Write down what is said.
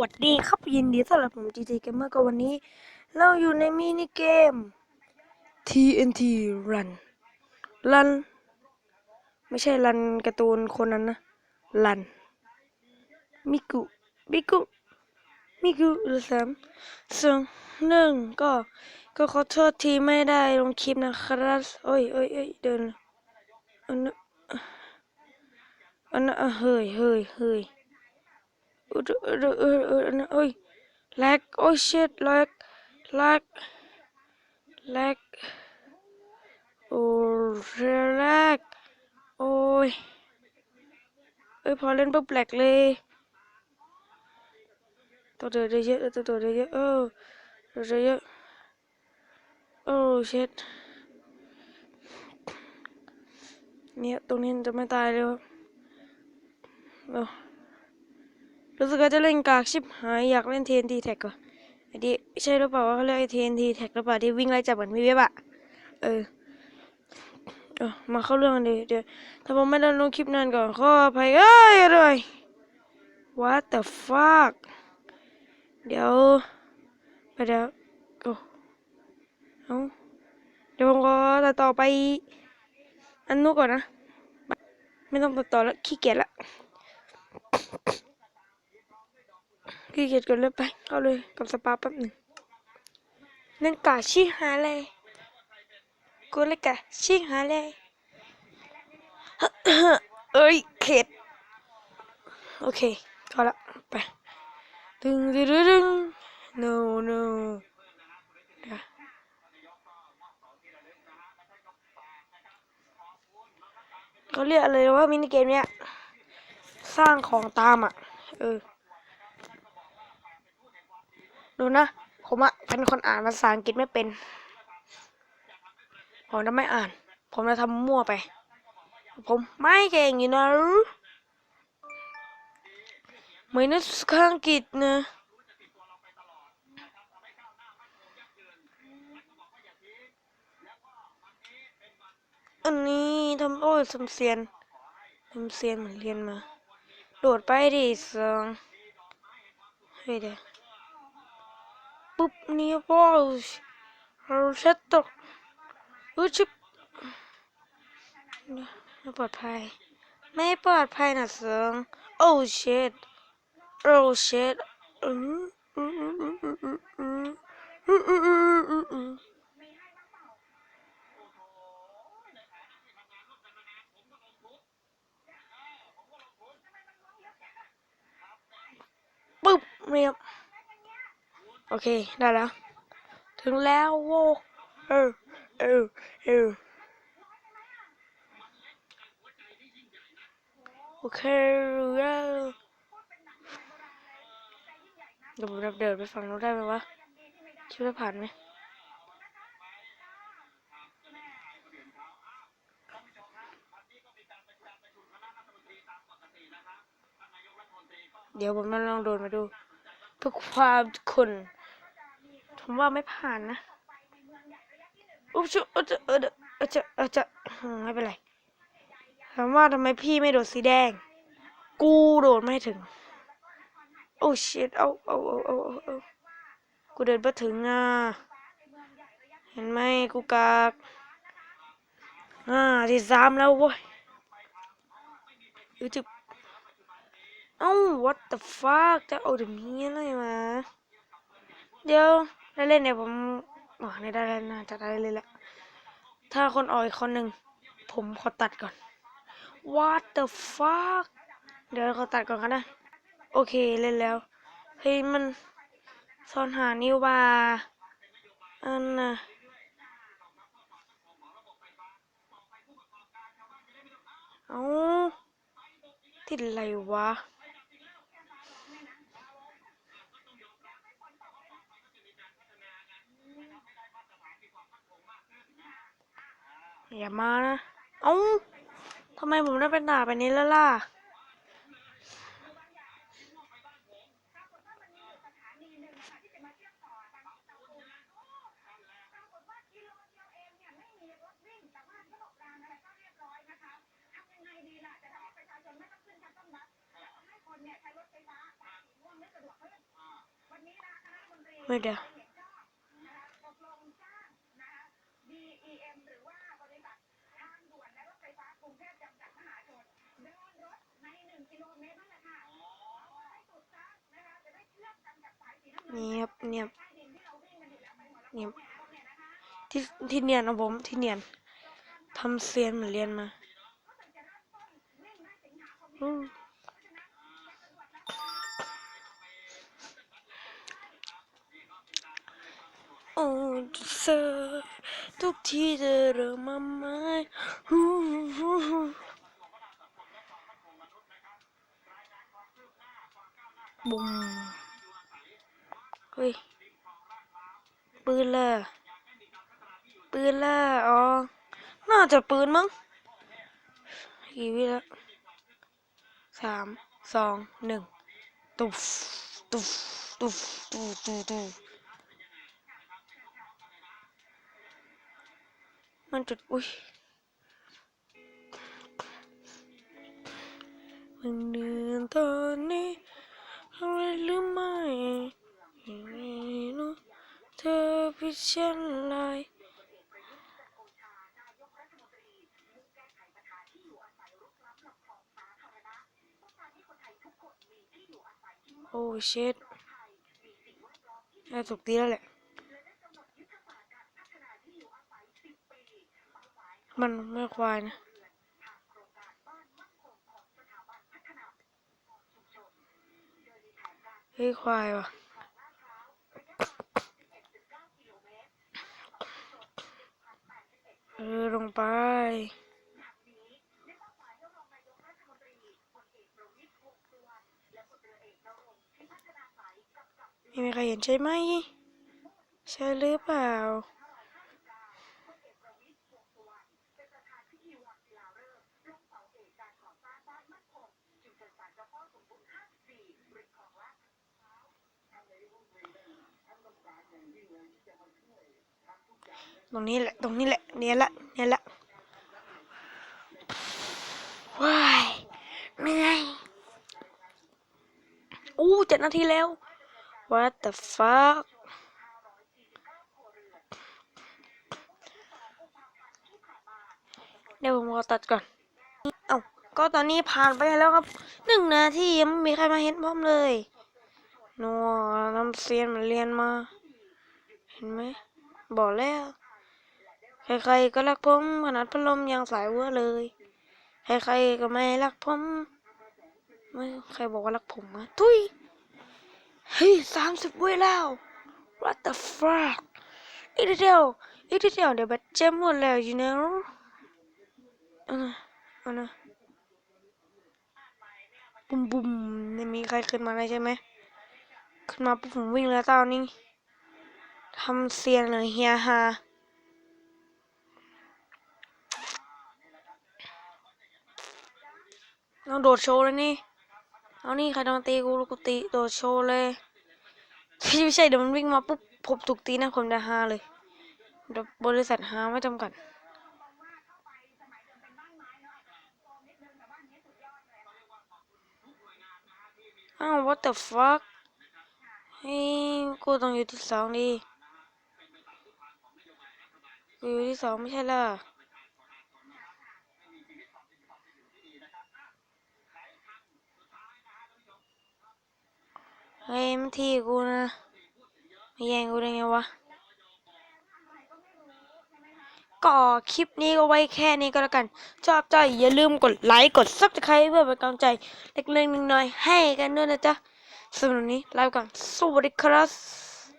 วัสดีครับยินดีต้อนรับผม GT Gamer ก็วันนี้ เราอยู่ในมินิเกม TNT Run Run ไม่ใช่รันการ์ตูนคนนั้นนะรันมิกุมิกุมิกุหรือสามสองหนึ่งก็ก็ขอโทษทีไม่ได้ลงคลิปนะครับโอ้ยโอ้ยโอ้ยเดินอันนั้นอันนั้นเฮ้ยเฮ้ยเฮ้ย เออเออเออเออเอ้ยแลกโอ้ย shit แลกแลกแลกโอ้แลกโอ้ยเอ้ยพอเล่นปุ๊บแหลกเลยตัวเดือดเยอะตัวเดือดเยอะเออตัวเดือดเยอะโอ้ shit เนี่ยตรงนี้จะไม่ตายเลยครับโอ้ รู้สึกว่าจะเล่นกากชิบหายอยากเล่น TNT Tag ก่อนไอ้ดิใช่หรือเปล่าว่าเขาเรียกไอ้ TNT Tag หรือเปล่าที่วิ่งไล่จับเหมือนมีเว็บอะเออเออมาเข้าเรื่องกันดีเดี๋ยวถ้าผมไม่ได้ลงคลิปนานก่อนขออภัยเอ้ยอะไร What the fuck เดี๋ยวไปเดี๋ยวโอ้เอาเดี๋ยวผมขอตัดต่อไปอันนู้นก่อนนะ ไม่ต้องตัดต่อแล้วขี้เกียจละ ขี้เกียจกันเลยไปเข้าเลยกับสปาแป๊บหนึ่งนั่นกาชิหาเลยกูเลยกะชิหาเลยเอ้ยเข็ดโอเคเข้าละไปดึงดึงดึงดึง no no เดี๋ยวเขาเรียกอะไรว่ามินิเกมเนี้ย สร้างของตามอะ เออ ดูนะ ผมอะเป็นคนอ่านภาษาอังกฤษไม่เป็น ผมจะไม่อ่าน ผมจะทำมั่วไป ผมไม่เก่งอยู่นะไม่นักภาษาอังกฤษนะอันนี้ทำโอ้ยสมเซียนสมเซียนเหมือนเรียนมา โดดไปดิสองเฮ้ยเดี๋ยว ปุ๊บนี่บอสเราเช็ดตกอุ้ชิบไม่ปลอดภัย ไม่ปลอดภัยนะเสิงโอ้ shit โอ้ shit อืมอืมอืมอืมอืมอืมอืมอืมอืมอืมอืมปุ๊บเรียบ โอเค ได้แล้ว ถึงแล้วโว้เออเออเออโอเคแล้วเดี๋ยวผมจะเดินไปฝั่งนู้นได้ไหมวะคิดว่าผ่านไหมเดี๋ยวผมจะลองโดนมาดูเพื่อความคุณ ผมว่าไม่ผ่านนะอุ๊บชุเออจะเออจะเออจะเออจะไม่เป็นไรถามว่าทำไมพี่ไม่โดดสีแดง กูโดดไม่ถึง โอ้ชิตเอาเอาเอาเอาเอากูเดินไปถึงอะเห็นไหมกูกากอ่าที่สามแล้วเว้ยอือจะเอ้า what the fuck จะเอาเดี๋ยวนี้อะไรมาเดี๋ยว ได้เล่นเนี่ยผมอ๋อไม่ได้เล่นนะจะได้เล่นแหละ ถ้าคนออกอีกคนหนึ่ง ผมขอตัดก่อน what the fuck เดี๋ยวขอตัดก่อนกันนะ โอเคเล่นแล้ว เฮ้ยมันซ่อนหานิวบาอันน่ะเอาติดอะไรวะ อย่ามานะ เอ้าทำไมผมได้เป็นหนาแบบนี้แล้วล่ะเไม่เดี๋ยว เนี่ครับเนียบเนียบที่ที่เนียนนะผมที่เนียนทำเซียนเหมือนเรียนมาอืมโอ้เธอทุกทีจะเริ่มมาไหมฮู้ฮู้ฮู้บุ้ม เฮ้ย ปืนล่ะปืนล่ะอ๋อ น่าจะปืนมั้งกี่วิแล้วสามสองหนึ่งตุ๊ฟตุ๊ฟตุ๊ฟตุ๊ฟตุ๊ฟตุ๊ฟมันจุดอุ้ยมันเดือนตอนนี้อะไรหรือไม่ พิเศษอะไรโอ้เชิตน่าถูกตีแล้วแหละ มันไม่ควายนะเฮ้ยควายว่ะ เออ ลงไป ไม่มีใครเห็นใช่ไหม ใช่หรือเปล่า ตรงนี้แหละ ตรงนี้แหละ เนี่ยละ เนี่ยละ ว้ายเหนื่อยอู้เจ็ดนาทีแล้ว what the fuck เดี๋ยวผมขอตัดก่อน เอ้า ก็ตอนนี้ผ่านไปแล้วครับหนึ่งนาทียังไม่มีใครมาเห็นพ้อมเลยนัวน้ำเซียนมันเรียนมา เห็นไหม บอกแล้ว ใครๆก็รักผมขนาดพัดลมยังสายเวอเลย ใครๆก็ไม่รักผม ไม่ใครบอกว่ารักผมอะทุย เฮ้ยสามสิบวิแล้ว what the fuck อีกเดียวอีกเดียวเดี๋ยวแบตเจ็มหมดแล้ว you know เอานะเอานะบุมบุมไม่มีใครขึ้นมาเลยใช่ไหมขึ้นมาปุ๊บผมวิ่งแล้วตอนนี้ทำเซียนเลยเฮียฮาเอาโดดโชว์เลยนี่ เอานี่ใครโดนตีกูลูกกูตีโดดโชว์เลย ไม่ใช่เดี๋ยวมันวิ่งมาปุ๊บผมถูกตีนะผมจะฮาเลยบริษัทฮาไม่จำกัดอ้าว what the fuck เฮ้ยกูต้องอยู่ที่สองดิกูอยู่ที่สองไม่ใช่เห เฮ้ยมันที่กูนะมาแย่งกูได้ไงวะก็คลิปนี้ก็ไว้แค่นี้ก็แล้วกัน ชอบใจอย่าลืมกดไลค์กดซับสไครต์เพื่อเป็นกำลังใจเล็กๆน้อยๆให้กันด้วยนะจ๊ะสำหรับนนี้ลาไปก่อนสวัสดีครับ